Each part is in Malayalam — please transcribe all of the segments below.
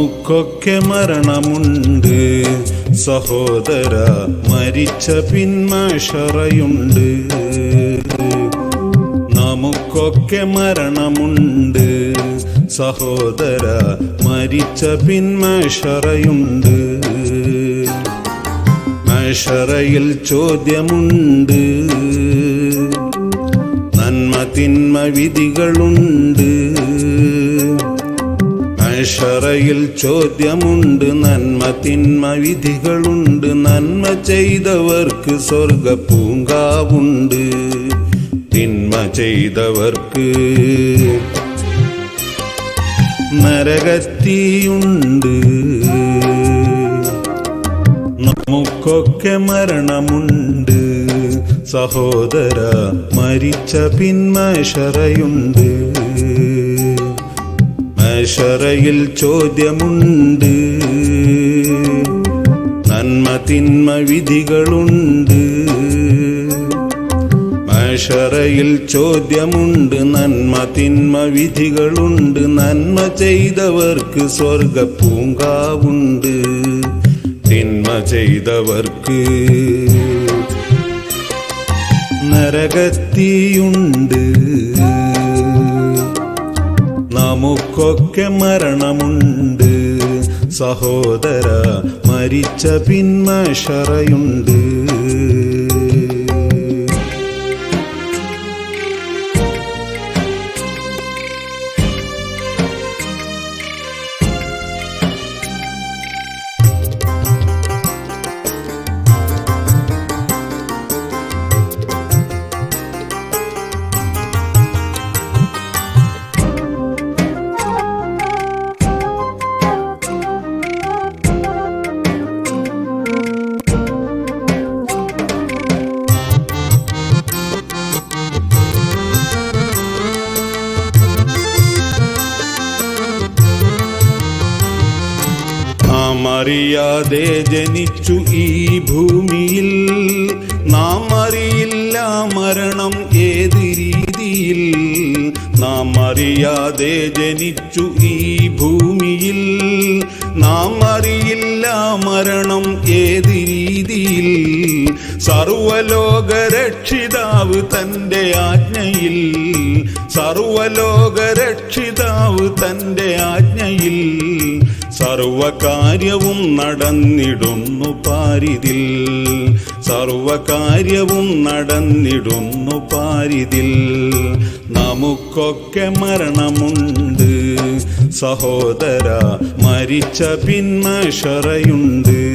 നമുക്കൊക്കെ മരണമുണ്ട്. സഹോദര മരിച്ച പിന്മാഷറയുണ്ട് നമുക്കൊക്കെ മരണമുണ്ട്. സഹോദര മരിച്ച പിന്മാഷറയുണ്ട് മഷറയിൽ ചോദ്യമുണ്ട്. നന്മ തിന്മ വിധികളുണ്ട്. മഷറയിൽ ചോദ്യമുണ്ട് നന്മ തിന്മ വിധികളുണ്ട് നന്മ ചെയ്തവർക്ക് സ്വർഗ പൂങ്കാവുണ്ട് തിന്മ ചെയ്തവർക്ക് നരകത്തിയുണ്ട്. നമുക്കൊക്കെ മരണമുണ്ട്. സഹോദര മരിച്ച പിന്മ പിന്മഷറയുണ്ട് മഷറയിൽ ചോദ്യമുണ്ട്. നന്മ തിന്മ വിധികളുണ്ട്. മഷറയിൽ ചോദ്യമുണ്ട് നന്മ തിന്മ വിധികളുണ്ട്. നന്മ ചെയ്തവർക്ക് സ്വർഗ പൂങ്കാവുണ്ട് തിന്മ ചെയ്തവർക്ക് നരകത്തിയുണ്ട്. നമുക്കൊക്കെ മരണമുണ്ട്. സഹോദര മരിച്ച പിന്മഷറയുണ്ട് നാം അറിയാതെ ജനിച്ചു ഈ ഭൂമിയിൽ. നാം അറിയില്ല മരണം ഏത് രീതിയിൽ. നാം അറിയാതെ ജനിച്ചു ഈ ഭൂമിയിൽ. നാം അറിയില്ല മരണം ഏത് രീതിയിൽ. സർവലോകരക്ഷിതാവ് തന്റെ ആജ്ഞയിൽ. സർവലോകരക്ഷിതാവ് തന്റെ ആജ്ഞയിൽ. സർവകാര്യവും നടന്നിടുന്നു പാരിതിൽ. സർവകാര്യവും നടന്നിടുന്നു പാരിതിൽ. നമുക്കൊക്കെ മരണമുണ്ട്. സഹോദര മരിച്ച പിന്മഷറയുണ്ട്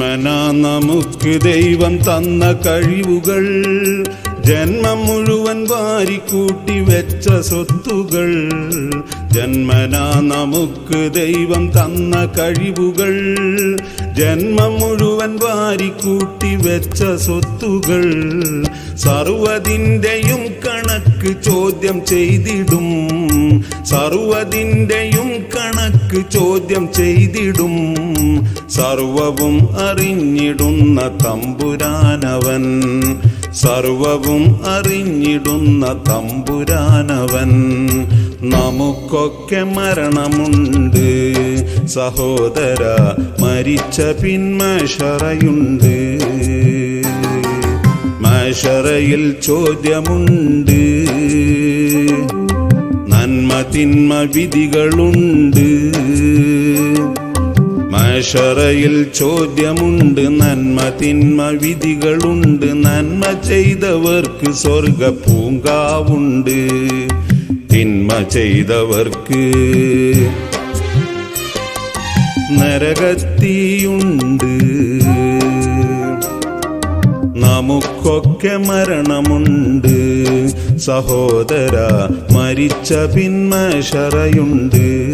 ജന്മനാ നമുക്ക് ദൈവം തന്ന കഴിവുകൾ. ജന്മം മുഴുവൻ വാരിക്കൂട്ടി വെച്ച സ്വത്തുകൾ. ജന്മനാ നമുക്ക് ദൈവം തന്ന കഴിവുകൾ. ജന്മം മുഴുവൻ വാരിക്കൂട്ടി വെച്ച സ്വത്തുകൾ. സർവതിന്റെയും കണക്ക് ചോദ്യം ചെയ്തിടും. സർവതിന്റെയും കണക്ക് ചോദ്യം ചെയ്തിടും. സർവവും അറിഞ്ഞിടുന്ന തമ്പുരാനവൻ. സർവവും അറിഞ്ഞിടുന്ന തമ്പുരാനവൻ. നമുക്കൊക്കെ മരണമുണ്ട്. സഹോദര മരിച്ച പിന്മഷറയുണ്ട് മഷറയിൽ ചോദ്യമുണ്ട്. നന്മ തിന്മ വിധികളുണ്ട്. മഷറയിൽ ചോദ്യമുണ്ട്. നന്മ തിന്മ വിധികളുണ്ട്. നന്മ ചെയ്തവർക്ക് സ്വർഗ പൂങ്കാവുണ്ട് ചെയ്തവർക്ക് നരകത്തിയുണ്ട്. നമുക്കൊക്കെ മരണമുണ്ട്. സഹോദര മരിച്ച പിന്മശറയുണ്ട്